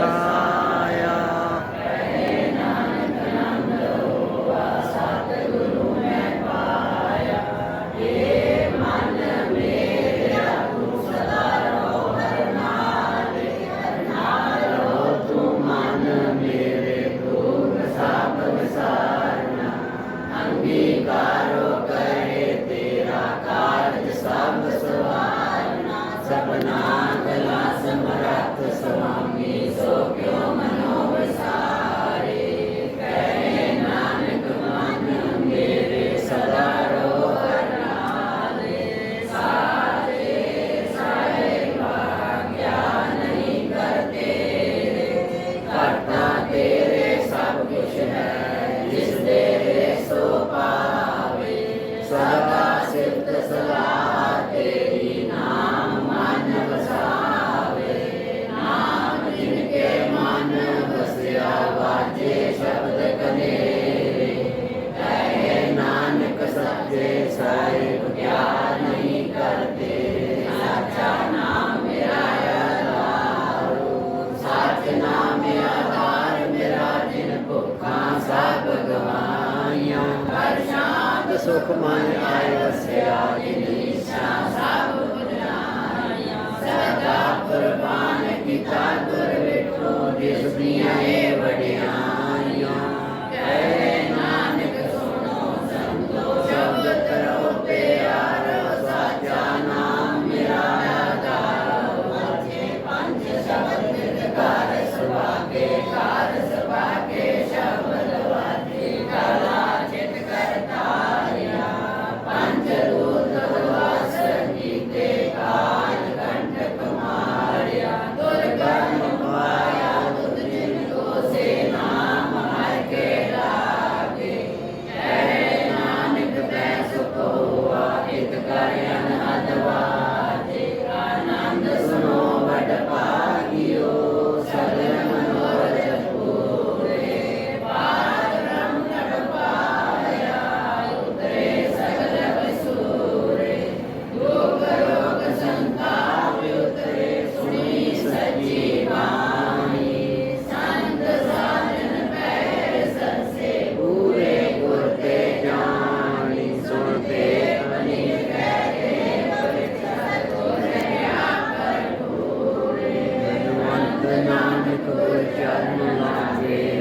ਵਸਾਇਆ ਕਹਿ ਨਾਨਕ ਨਾਮ ਲੋਆ ਸਤਿਗੁਰੂ ਮੈਂ ਪਾਇਆ ਏ ਮਨ ਮੇਰਾ ਤੂੰ ਸਦਾ ਰਹੋ ਹਰ ਨਾਲ ਹਰ ਨਾਲ ਰਹੋ ਤੂੰ ਮਨ ਮੇਰੇ ਤੂੰ ਸਭ ਵਿਸਾਰਨਾ ਅੰਗੀਕਾਰੋ ਕਰੇ ਤੇਰਾ ਕਾਰਜ ਸਭ ਸਵਾਰਨਾ ਸਭਨਾ ਸਭ ਗਵਾਈਆਂ ਹਰ ਸ਼ਾਂਤ ਸੁਖ ਮਨ ਆਏ ਵਸਿਆ ਜਿਨੀਸ਼ਾ ਸਭ ਗੁਨਾਈਆਂ ਸਦਾ ਕੁਰਬਾਨ ਕੀਤਾ ਗੁਰ ਵੇਖੋ ਦਿਸ ਦੀਆਂ ਕੋ ਜਨਮ ਲਾਵੇ